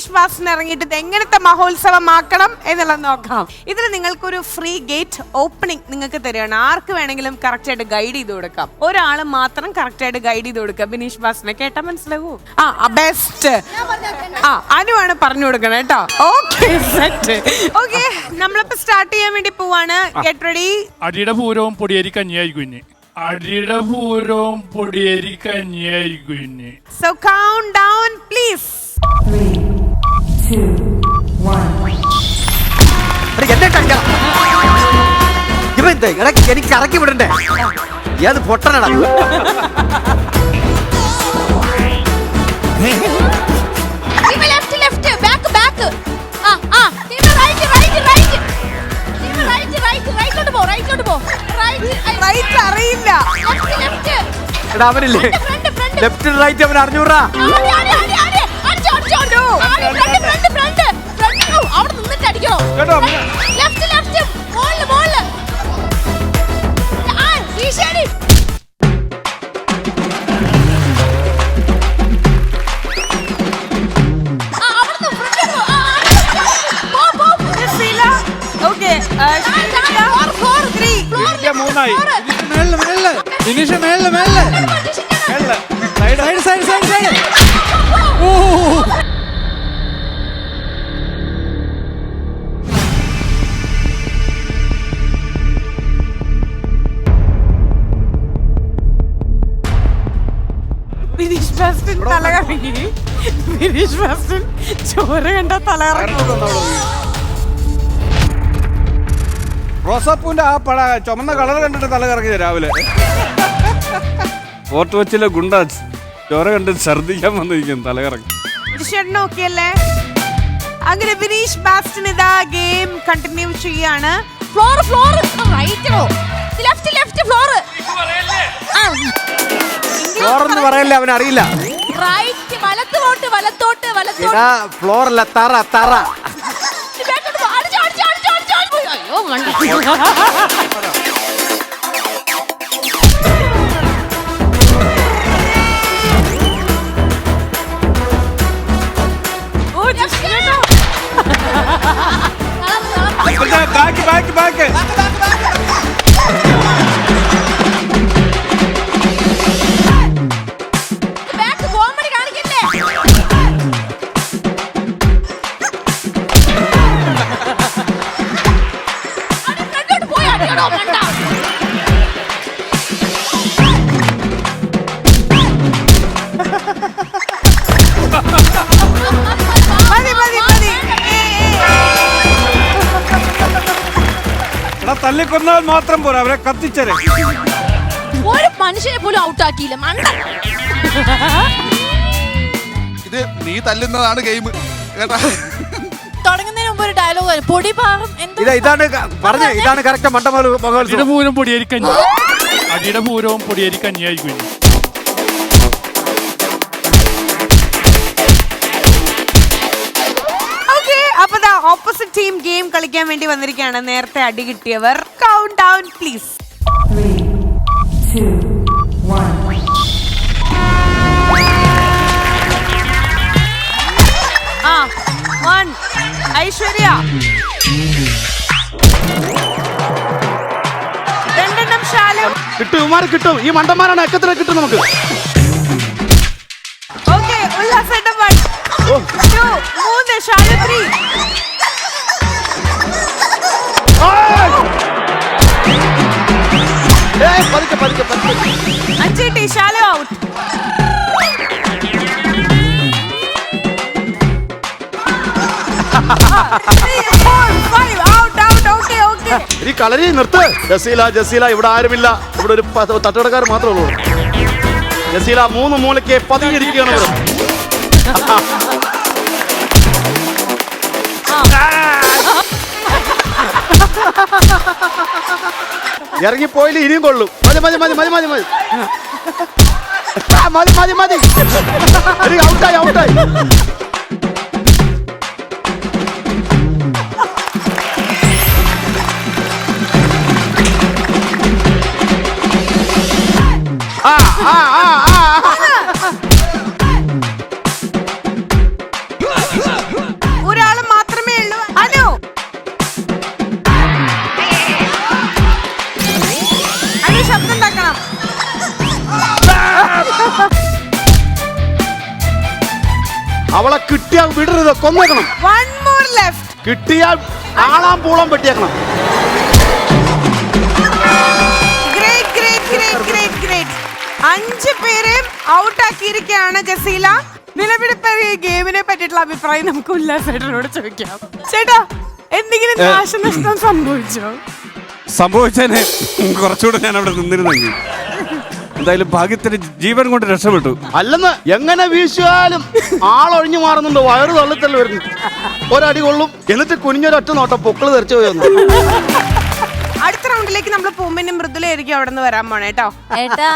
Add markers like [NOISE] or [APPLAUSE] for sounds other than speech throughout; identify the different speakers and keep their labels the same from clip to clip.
Speaker 1: Bineesh master ഇറങ്ങിയിട്ട് ഇത് എങ്ങനത്തെ മഹോത്സവമാക്കണം എന്നുള്ളത് നോക്കാം. ഇതിൽ നിങ്ങൾക്കൊരു ഫ്രീ ഗേറ്റ് ഓപ്പണിംഗ് നിങ്ങൾക്ക് തരികയാണ്. ആർക്ക് വേണമെങ്കിലും കറക്റ്റ് ആയിട്ട് ഗൈഡ് ചെയ്ത് കൊടുക്കാം. ഒരാൾ മാത്രം കറക്റ്റ് ആയിട്ട് ഗൈഡ് ചെയ്ത് കൊടുക്കുക. ബിനീഷ് ബാസിനെ കേട്ടാ മനസ്സിലാവൂ? ആ ബെസ്റ്റ് ആ അനുവാണ് പറഞ്ഞു കൊടുക്കണം കേട്ടോ. ഓക്കെ സെറ്റ് ഓക്കെ നമ്മളിപ്പോ സ്റ്റാർട്ട് ചെയ്യാൻ വേണ്ടി പോവാണ്. ഗെറ്റ് റെഡി
Speaker 2: അടിയുടെ പൂരവും പൊടിയേരി കഞ്ഞിയായി കുഞ്ഞ്. അടിയുടെ പൂരവും പൊടിയേരി കഞ്ഞിയായി കുഞ്ഞ്.
Speaker 1: സോ കൗണ്ട് ഡൗൺ പ്ലീസ്
Speaker 3: എനിക്ക് ഇറക്കി വിടണ്ടേ? ഏത് പൊട്ടനടാ.
Speaker 4: ടീം ലെഫ്റ്റ് റൈറ്റ്
Speaker 3: അവൻ
Speaker 4: ബാക്ക് നിന്നിട്ട് അടിക്കണോ ലെഫ്റ്റ് ലെഫ്റ്റ് മോളിൽ മോളിൽ ആ ഫോർ ത്രീ
Speaker 2: മൂന്നായി.
Speaker 5: മേളിൽ മേളിൽ. ദിനേശ മേളിൽ മേളിൽ. സൈഡ് സൈഡ് സൈഡ് സൈഡ് ഓ
Speaker 1: ബിനീഷ് ബാസ്റ്റൻ ഫിനിഷ് ബാസ്റ്റൻ ചോറ് കണ്ട തലകറങ്ങി റോസാപ്പൂവിന്റെ
Speaker 5: റോസാപ്പൂന്റെ ആ പട ചുമന്ന കളർ കണ്ടിട്ട് തല കറങ്ങിയത് രാവിലെ. ഫോർട്ട് കൊച്ചിലെ ഗുണ്ട ചോര കണ്ട് ഛർദിക്കാൻ വന്നിരിക്കും തല കറങ്ങി.
Speaker 1: ചേട്ടൻ ഓക്കെ അല്ലേ അങ്ങനെ ബിനീഷ് ബാസ്റ്റിന് ഇതാ ഗെയിം കണ്ടിന്യൂ ചെയ്യാണ്
Speaker 4: floor floor right left left floor
Speaker 3: ഫ്ലോറെന്ന് പറയല്ലേ? അവൻ അറിയില്ല
Speaker 4: റൈറ്റ് വലത്തോട്ട് വലത്തോട്ട് വലത്തോട്ട്.
Speaker 3: എടാ ഫ്ലോർ അല്ല തറ തറ.
Speaker 4: അടിച്ചോ, അടിച്ചോ, അടിച്ചോ, അടിച്ചോ, അടിച്ചോ. അയ്യോ മണ്ട
Speaker 5: തല്ലിക്കൊന്നാൽ മാത്രം പോരാ അവരെ കത്തിച്ചരെ.
Speaker 4: ഒരു മനുഷ്യനെ പോലും ഔട്ടാക്കിയില്ല മണ്ട.
Speaker 6: ഇത് നീ തല്ലുന്നതാണ് ഗെയിം കേട്ടാ?
Speaker 4: തുടങ്ങുന്നതിന് മുമ്പ് ഒരു ഡയലോഗ് പൊടി പാറും എന്തോ
Speaker 3: ഇതാ ഇതാണ് പറഞ്ഞ ഇതാണ് കറക്റ്റ് മണ്ടമല
Speaker 2: അടിയുടെ
Speaker 3: മഹോത്സവം.
Speaker 2: പൂരം അടിയുടെ പൂരവും പൊടിയേരി കഞ്ഞിയായി കുഞ്ഞ്
Speaker 1: ഓക്കെ അപ്പൊ ദാ ഓപ്പോസിറ്റ് ടീം ഗെയിം കളിക്കാൻ വേണ്ടി വന്നിരിക്കുകയാണ്. നേരത്തെ അടി കിട്ടിയവർ. Count down please Aishwarya. രണ്ടെണ്ണം ശാലം.
Speaker 5: കിട്ടും കിട്ടും. ഈ മണ്ടന്മാരാണ് എക്കത്തിനെ കിട്ടും നമുക്ക്.
Speaker 1: അഞ്ചേട്ടി ശാലം ഔട്ട്
Speaker 3: ഈ കളരി നിർത്ത്. ജസീല ജസീല ഇവിടെ ആരുമില്ല. ഇവിടെ ഒരു തട്ടടക്കാർ മാത്രമേ ഉള്ളൂ. ജസീല മൂന്ന് മൂലയ്ക്ക് പതിഞ്ഞിരിക്കുകയാണ് ഇവിടെ ഇറങ്ങിപ്പോയില്ല ഇനിയും കൊള്ളും. മതി മതി മതി മതി മതി മതി. മതി മതി മതി. ഔട്ടായി ഔട്ടായി കിട്ടിയാൽ വിടരുത് കൊന്നേക്കണം.
Speaker 1: വൺ മോർ ലെഫ്റ്റ്
Speaker 3: കിട്ടിയാൽ ആളാം പൂളം വെട്ടിയേക്കണം.
Speaker 1: Great great great great great അഞ്ച് പേരെയും ഔട്ട് ആക്കിയിരിക്കുകയാണ് ജസീല ഈ ഗെയിമിനെ പറ്റിയിട്ടുള്ള അഭിപ്രായം നമുക്ക് ഉല്ലാസേട്ടനോട് ചോദിക്കാം. ചേട്ടാ എന്തെങ്കിലും നാശനഷ്ടം സംഭവിച്ചോ?
Speaker 7: സംഭവിച്ചതിന് കുറച്ചുകൂടെ ഞാൻ അവിടെ നിന്നിരുന്നെങ്കിൽ എന്തായാലും ഭാഗ്യത്തിന് ജീവൻ കൊണ്ട് രക്ഷപ്പെട്ടു.
Speaker 3: അല്ലെന്ന് എങ്ങനെ വീശിയാലും ആളൊഴിഞ്ഞു മാറുന്നുണ്ട് വയറ് തള്ളിത്തല്ല വരുന്നു. ഒരടി കൊള്ളും. എന്നിട്ട് കുനിഞ്ഞൊരൊറ്റ നോട്ടം പൊക്കൾ തെറിച്ചു പോയെന്ന്
Speaker 1: അടുത്ത റൗണ്ടിലേക്ക് നമ്മൾ പൂമ്പിനും മൃദുലായിരിക്കും അവിടെ നിന്ന് വരാൻ പോണേ കേട്ടോ.
Speaker 8: ഏട്ടാ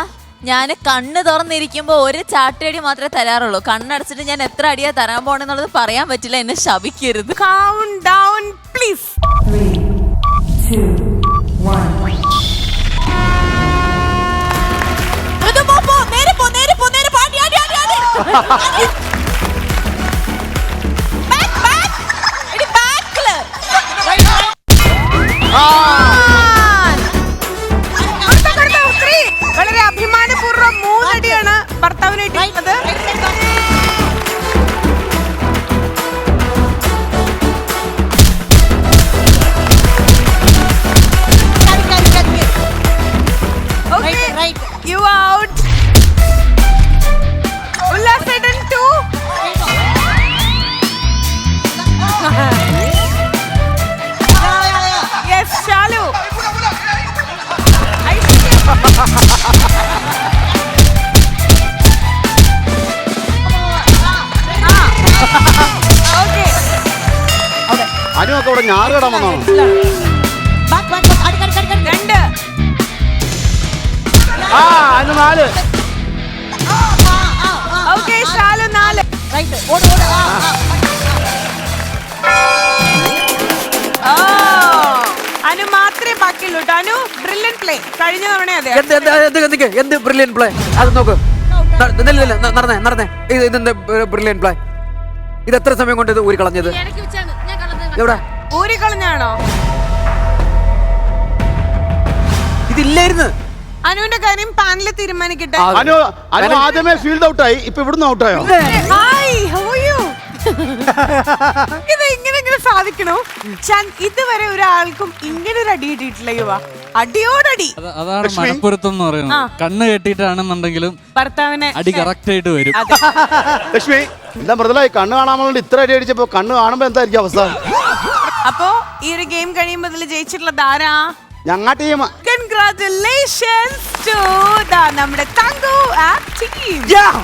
Speaker 8: ഞാൻ കണ്ണ് തുറന്നിരിക്കുമ്പോ ഒരു ചാട്ടയടി മാത്രമേ തരാറുള്ളൂ. കണ്ണടച്ചിട്ട് ഞാൻ എത്ര അടിയാ തരാൻ പോണെന്നുള്ളത് പറയാൻ പറ്റില്ല എന്നെ ശപിക്കരുത്.
Speaker 1: കൗണ്ട് ഡൗൺ പ്ലീസ് വളരെ അഭിമാനപൂർവം മൂന്നടിയാണ് ഭർത്താവിന്
Speaker 8: right.
Speaker 1: you out. ഉല്ലാസേട്ടൻ two. [LAUGHS] Yes, Shalu.
Speaker 3: അനുവൊക്കെ ഇവിടെ ഞാറുകട വന്നാണ്
Speaker 8: Back, back, back. അടി, കടി, കടി, കടി.
Speaker 1: രണ്ട്
Speaker 3: ആ അനു നാല്
Speaker 1: കഴിഞ്ഞ തവണ അതെ.
Speaker 9: എന്ത് എന്ത് എന്ത് എന്ത് എന്ത് ബ്രില്യൻ പ്ലേ അത് നോക്ക്. ന- ന- നടന്നേ നടന്നേ. ഇത് ഇതെന്ത് ബ്രില്യൻ പ്ലേ ഇത് എത്ര സമയം കൊണ്ട് ഇത് ഊരി കളഞ്ഞത് എവിടെ?
Speaker 1: ഊരിക്കളഞ്ഞാണോ
Speaker 9: ഇതില്ലായിരുന്നു.
Speaker 1: അനുവിന്റെ കാര്യം പാനലിൽ തീരുമാനിക്കട്ടെ.
Speaker 9: ആ,
Speaker 3: അനു അനു ആദ്യമേ ഫീൽഡ് ഔട്ടായി ഇപ്പൊ ഇവിടുന്ന് ഔട്ടായോ
Speaker 1: ഹായ് how are you? ഇത് ഇങ്ങനെ ഇങ്ങനെ സാധിക്കണോ? ഞാൻ ഇതുവരെ ഒരാൾക്കും ഇങ്ങനെ ഒരു അടി കിട്ടിയിട്ടില്ല യുവ. അടിയോടടി.
Speaker 9: അതാണ് മലപ്പുറത്തെന്ന് പറയുന്നത്. കണ്ണ് കെട്ടിയിട്ടാണെന്നുണ്ടെങ്കിലും
Speaker 1: ഭർത്താവിനെ
Speaker 9: അടി കറക്റ്റ് ആയിട്ട് വരും.
Speaker 3: ലക്ഷ്മി എന്താ മൃദലായി? കണ്ണ് കാണാൻ വേണ്ടി ഇത്ര അടി അടിച്ചപ്പോ കണ്ണ് കാണുമ്പോ എന്തായിരിക്കും അവസ്ഥ?
Speaker 1: അപ്പോ ഈ ഒരു ഗെയിം കഴിയുമ്പോ ഇതിൽ ജയിച്ചിട്ടുള്ള ആരാ?
Speaker 3: ഞങ്ങ ടീം
Speaker 1: കൺഗ്രാറ്റുലേഷൻസ് ടു നമ്മുടെ തങ്കു ആപ്പ് ടീം
Speaker 9: Yeah!